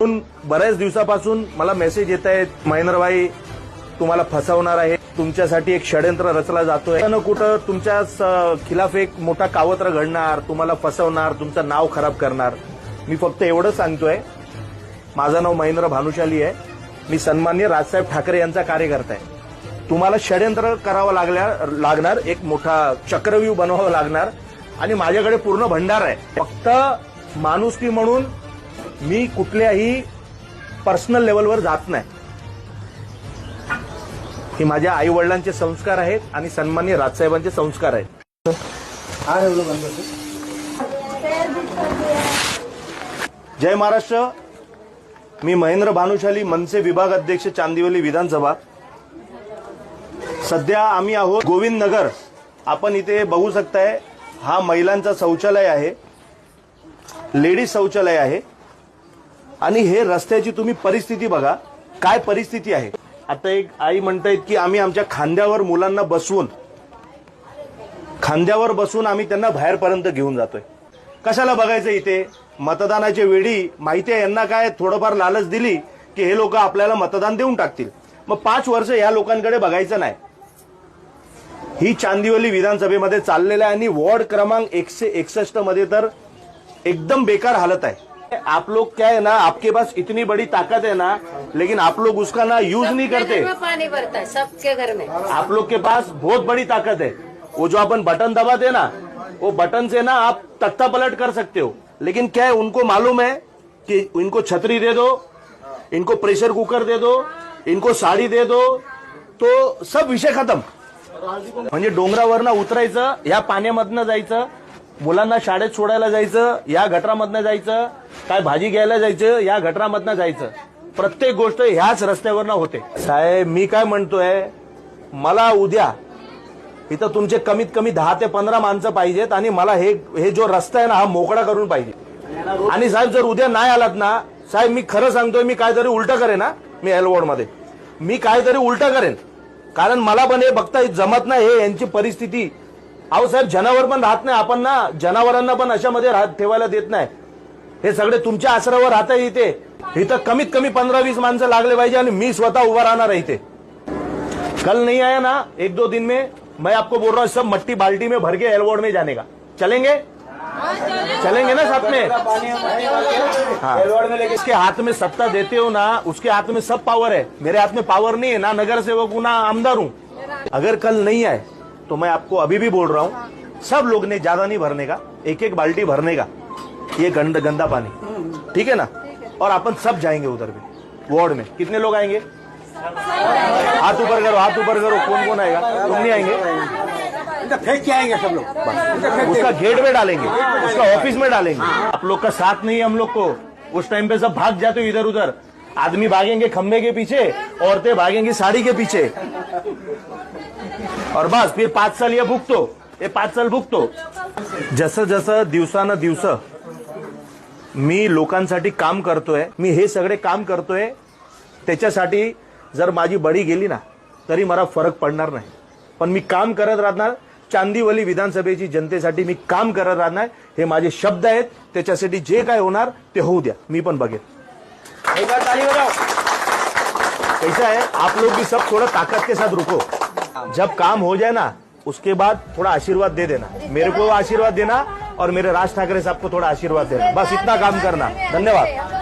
बऱ्याच दिवसापासून मला मेसेज येत आहेत महेंद्रभाई तुम्हाला फसवणार आहे. तुमच्यासाठी एक षडयंत्र रचला जातोय. कुठं न कुठं तुमच्या खिलाफ एक मोठा कावत्र घडणार तुम्हाला फसवणार तुमचं नाव खराब करणार. मी फक्त एवढं सांगतोय माझं नाव महेंद्र भानुशाली आहे. मी सन्मान्य राजसाहेब ठाकरे यांचा कार्यकर्ता आहे. तुम्हाला षडयंत्र करावं लागल्या लागणार एक मोठा चक्रव्यूह बनवावं लागणार आणि माझ्याकडे पूर्ण भंडार आहे. फक्त माणुसकी म्हणून मी कुठल्याही पर्सनल लेवलवर जात नाही. हे माझ्या आई वडिलांचे संस्कार आहेत आणि सन्मान्य राजसाहेबांचे संस्कार आहेत. जय महाराष्ट्र. मी महेंद्र भानुशाली मनसे विभाग अध्यक्ष चांदिवली विधानसभा. सध्या आम्ही आहोत गोविंद नगर. आपण इथे बघू शकताय हा महिलांचा शौचालय आहे. लेडीज शौचालय आहे. आणि हे रस्त्याची तुम्ही परिस्थिती बघा. काय परिस्थिती आहे? आता एक आई म्हणतायत की आम्ही आमच्या खांद्यावर मुलांना बसवून खांद्यावर बसून आम्ही त्यांना बाहेरपर्यंत घेऊन जातोय. कशाला बघायचं इथे? मतदानाच्या वेळी माहिती आहे यांना काय थोडंफार लालच दिली की हे लोक आपल्याला मतदान देऊन टाकतील. मग पाच वर्ष या लोकांकडे बघायचं नाही. ही चांदिवली विधानसभेमध्ये चाललेलं आहे आणि वॉर्ड क्रमांक एकशे एकसष्टमध्ये तर एकदम बेकार हालत आहे. आप लोग क्या है ना आपके पास इतनी बड़ी ताकत है ना लेकिन आप लोग उसका ना यूज नहीं करते। पानी भरता है सबके घर में। आप लोग के पास बहुत बड़ी ताकत है। वो जो अपन बटन दबाते ना वो बटन से ना आप तख्ता पलट कर सकते हो। लेकिन क्या है उनको मालूम है कि इनको छतरी दे दो इनको प्रेशर कुकर दे दो इनको साडी दे दो तो सब विषय खत्म। म्हणजे डोंगरावरनं उतरायचं या पाण्यामधनं जायचं मुलांना शाळेत सोडायला जायचं या गटरामधनं जायचं काय भाजी घ्यायला जायचं या गटरामधनं जायचं. प्रत्येक गोष्ट ह्याच रस्त्यावरनं होते. साहेब मी काय म्हणतोय मला उद्या इथं तुमचे कमीत कमी दहा ते पंधरा माणसं पाहिजेत आणि मला हे हे जो रस्ता आहे ना हा मोकळा करून पाहिजे. आणि साहेब जर उद्या नाही आलात ना साहेब मी खरं सांगतोय मी काहीतरी उलटं करेन ना मी मध्ये. मी काहीतरी उलटं करेन. कारण मला पण हे बघता जमत नाही हे यांची परिस्थिती. अहो साहेब जनावर पण राहत नाही. आपण ना जनावरांना पण अशामध्ये राहत ठेवायला देत नाही. हे सगळे तुमच्या आसरावर राहत आहे इथे. इथं कमीत कमी पंधरा वीस माणसं लागले पाहिजे आणि मी स्वतः उभा राहणार आहे इथे. कल नहीं आया ना एक दो दिन में मैं आपको बोल रहा हूँ सब मट्टी बाल्टी में भर के एयरपोर्ट में जाने का. चलेंगे? चलेंगे ना साथ में? हाँ। इसके हाथ में सत्ता देते हो ना उसके हाथ में सब पावर है. मेरे हाथ में पावर नहीं है ना नगर सेवक हूँ ना आमदार हूँ. अगर कल नहीं आए तो मैं आपको अभी भी बोल रहा हूँ सब लोग ने ज़्यादा नहीं भरने का एक एक बाल्टी भरने का ये गंद गंदा पानी। ठीक है ना? और अपन सब जाएँगे उधर भी वार्ड में। कितने लोग आएँगे? हाथ ऊपर करो हाथ ऊपर करो। कौन कौन आएगा? तुम नहीं आएँगे? फेंक के आएँगे सब लोग। उसका गेट में डालेंगे उसका ऑफ़िस में डालेंगे। आप लोग का साथ नहीं है हम लोग को। उस टाइम पे सब भाग जाते हो इधर उधर आदमी भागेंगे खंबे के पीछे औरतें भागेंगी साड़ी के पीछे। और बस फिर पाच साल ये भुगतो। हे पाच साल भुगतो। जसं जसं दिवसानं दिवस मी लोकांसाठी काम करतोय मी हे सगळे काम करतोय त्याच्यासाठी जर माझी बडी गेली ना तरी मला फरक पडणार नाही. पण मी काम करत राहणार चांदीवली विधानसभेची जनतेसाठी मी काम करत राहणार हे माझे शब्द आहेत त्याच्यासाठी जे काय होणार ते होऊ द्या. मी पण बघेन. कैसा आहे आप लोग भी सब थोड़ा ताकत के साथ रुको. जब काम हो जाए ना उसके बाद थोड़ा आशीर्वाद दे देना। मेरे को आशीर्वाद देना और मेरे राज ठाकरे साहब को थोड़ा आशीर्वाद देना। बस इतना काम करना। धन्यवाद।